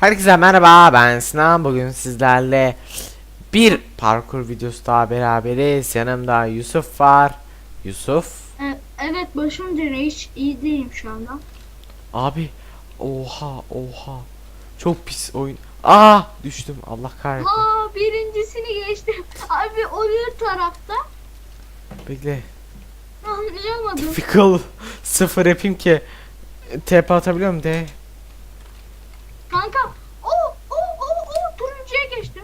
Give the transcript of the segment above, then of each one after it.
Herkese merhaba ben Sinan. Bugün sizlerle bir parkur videosu daha beraberiz. Yanımda Yusuf var. Yusuf? E- Evet başım dönüyor. Hiç iyi değilim şu anda. abi oha oha. Çok pis oyun. Aa düştüm. Allah kahretsin. Aa birincisini geçtim. Abi o bir tarafta. Bekle. Anlayamadım. Difficult. Sıfır yapayım ki TP atabiliyor muyum de. Kanka o o o o turuncuya geçtim.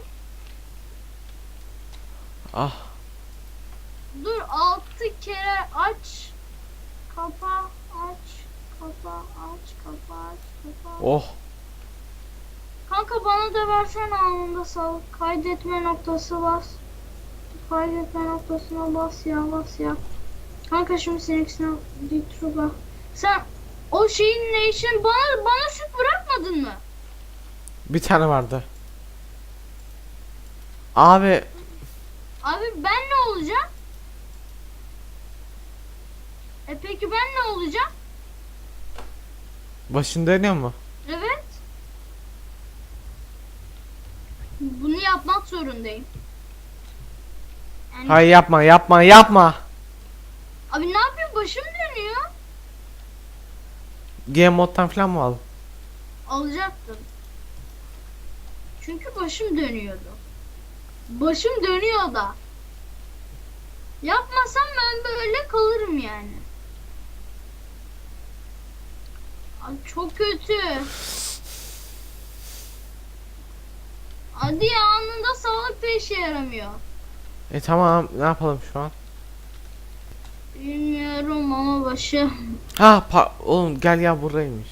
Ah Dur altı kere aç. Kapa aç. Kapa aç. Kapa aç. Kapa. oh Kanka bana da versene anında sal. Kaydetme noktası bas. Kaydetme noktasına bas ya bas ya. Kanka şimdi seninkisine bak. Sen o şeyin ne için bana bana süt bırakmadın mı? bir tane vardı abi Abi ben ne olacağım? E peki ben ne olacağım? başın dönüyor mu Evet. Bunu yapmak zorundayım. Yani, hayır yapma yapma yapma Abi ne yapayım başım dönüyor. Game moddan falan mı aldın alacaktım. Çünkü başım dönüyordu. Başım dönüyor da. Yapmasam ben böyle kalırım yani. Ay çok kötü. Hadi ya anında sağlık da işe yaramıyor. E tamam ne yapalım şu an? Bilmiyorum ama başım. Ha pa oğlum gel ya buradaymış.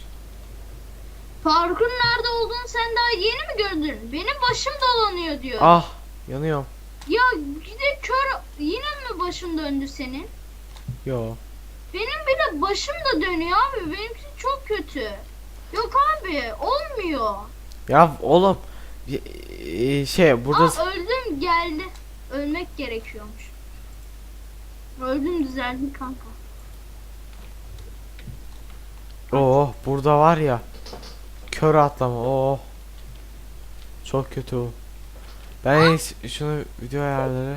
Parkur nerede olduğunu sen daha yeni mi gördün? Benim başım dolanıyor diyor. Ah yanıyorum. Ya de kör yine mi başın döndü senin? Yo. Benim bile başım da dönüyor abi. Benimki çok kötü. Yok abi olmuyor. Ya oğlum e, şey burada Aa öldüm geldi. Ölmek gerekiyormuş. Öldüm düzeldi kanka. oh burada var ya kör atlama oh çok kötü o. Ben en iyisi şunu video ayarları.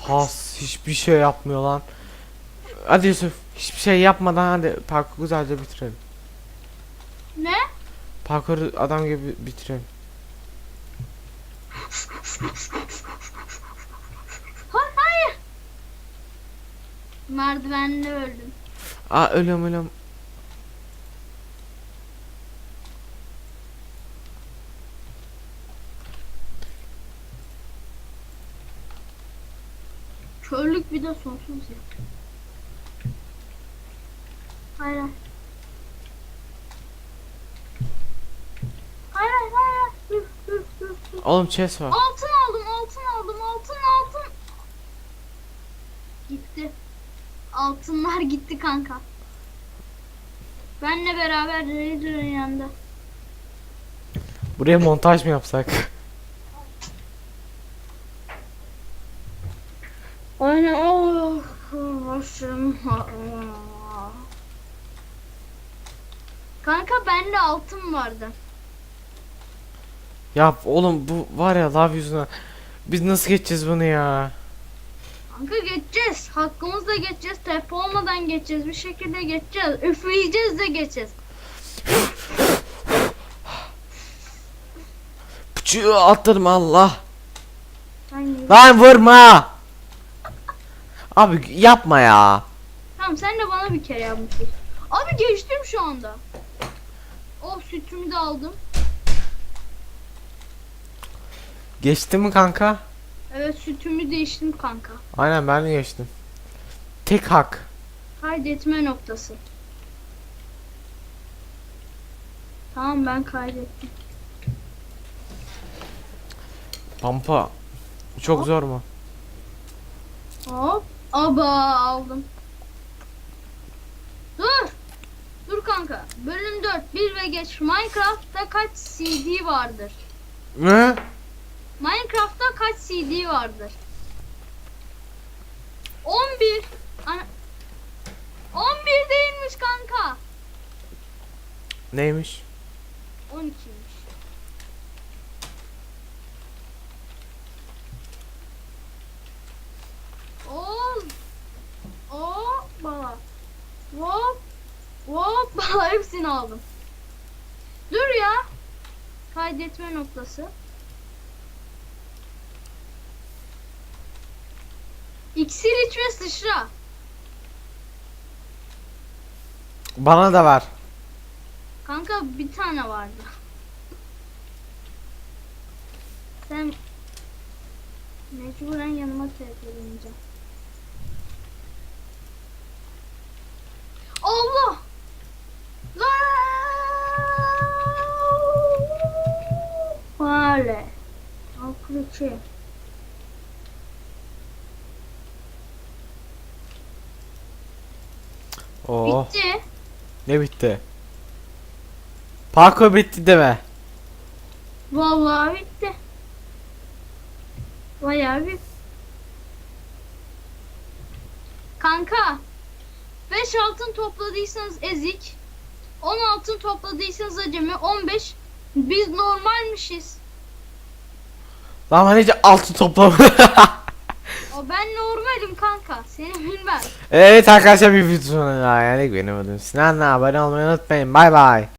Has hiçbir şey yapmıyor lan. Hadi Yusuf hiçbir şey yapmadan hadi parkuru güzelce bitirelim. Ne? Parkuru adam gibi bitirelim. Hayır hayır. Merdivenle öldüm. Aa ölüyorum ölüyorum. De sonsuz ya. Hayır hayır. Hayır hayır. Dur dur dur. dur. Oğlum chest var. Altın aldım altın aldım altın altın. Gitti. Altınlar gitti kanka. Benle beraber Raider'ın yanında. Buraya montaj mı yapsak? Aynen oh başım. Kanka bende altın vardı. Ya oğlum bu var ya lav yüzünden. Biz nasıl geçeceğiz bunu ya? Kanka geçeceğiz. Hakkımızla geçeceğiz. Tepe olmadan geçeceğiz. Bir şekilde geçeceğiz. Üfleyeceğiz de geçeceğiz. Pıçığı attırım Allah. Lan vurma. Abi yapma ya. Tamam sen de bana bir kere yapmışsın. Abi geçtim şu anda. Oh sütümü de aldım. Geçti mi kanka? Evet sütümü değiştim kanka. Aynen ben de geçtim. Tek hak. Kaydetme noktası. Tamam ben kaydettim. Pampa. Çok Hop. zor mu? Hop. Aba aldım. Dur. Dur kanka. Bölüm 4. Bir ve geç. Minecraft'ta kaç CD vardır? Ne? Minecraft'ta kaç CD vardır? 11. Ana... 11 değilmiş kanka. Neymiş? 12'ymiş. Oo. Oo bala. Hop. Hop bala hepsini aldım. Dur ya. Kaydetme noktası. İksir iç ve sıçra. Bana da ver. Kanka bir tane vardı. Sen mecburen yanıma telefonlayacağım. Vale. Al kılıcı. Oo. Bitti. Ne bitti? Parkur bitti deme. Vallahi bitti. Bayağı bir. Kanka. 5 altın topladıysanız ezik. 10 altın topladıysanız acemi. 15. Biz normalmişiz. Lan ben hiç altı toplamadım. O ben normalim kanka. Seni bilmem. evet arkadaşlar bir video sonuna yani benim adım Sinan'la abone olmayı unutmayın. Bay bay.